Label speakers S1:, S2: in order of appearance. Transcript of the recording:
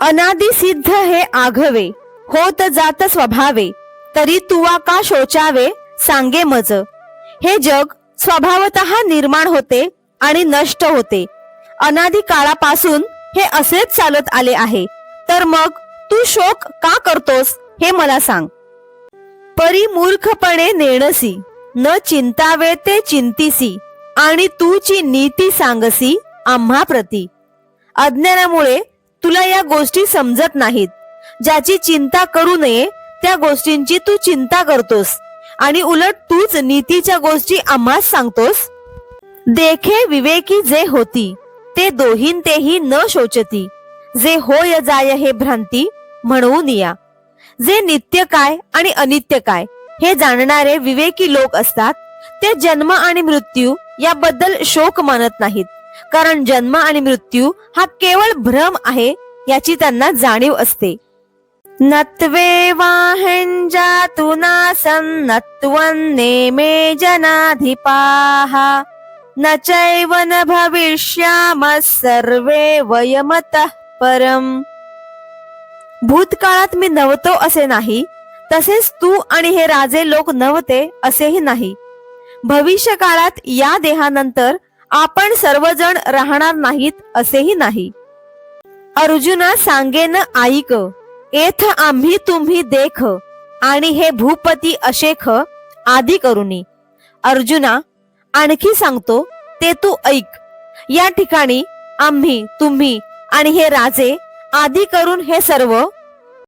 S1: अनादिसिद्ध हे आघवे होत जात स्वभावे तरी तुवा का शोचावे सांगे मज. हे जग स्वभावत निर्माण होते आणि नष्ट होते. अनादि काळापासून हे असेच चालत आले आहे. तर मग तू शोक का करतोस हे मला सांग. परी मूर्खपणे नेणसी न चिंतावे ते चिंतीसी आणि तूची नीती सांगसी आम्हा प्रती अज्ञानामुळे तुला या गोष्टी समजत नाहीत. ज्याची चिंता करू नये त्या गोष्टींची तू चिंता करतोस. आणि उलट तूच नीतीच्या गोष्टी आम्हास सांगतोस. देखे विवेकी जे होती ते दोहीन तेही न शोचती. जे होय जाय हे भ्रांती म्हणून या. जे नित्य काय आणि अनित्य काय हे जाणणारे विवेकी लोक असतात ते जन्म आणि मृत्यू याबद्दल शोक मानत नाहीत. कारण जन्म आणि मृत्यू हा केवळ भ्रम आहे याची त्यांना जाणीव असते. नत्वे वाहंजातु नासं नत्वन्नेमे जनाधिपाः। न चैव न भविष्यामः सर्वे वयमतः परम। भूतकाळात मी नव्हतो असे नाही तसेच तू आणि हे राजे लोक नव्हते असेही नाही. भविष्य काळात या देहानंतर आपण सर्वजण राहणार नाहीत असेही नाही. अर्जुना सांगेन ऐक येथ आम्ही तुम्ही देख आणि हे भूपती अशेख आधी करुनी अर्जुना आणखी सांगतो ते तू ऐक. या ठिकाणी आम्ही तुम्ही आणि हे राजे आधी करून हे सर्व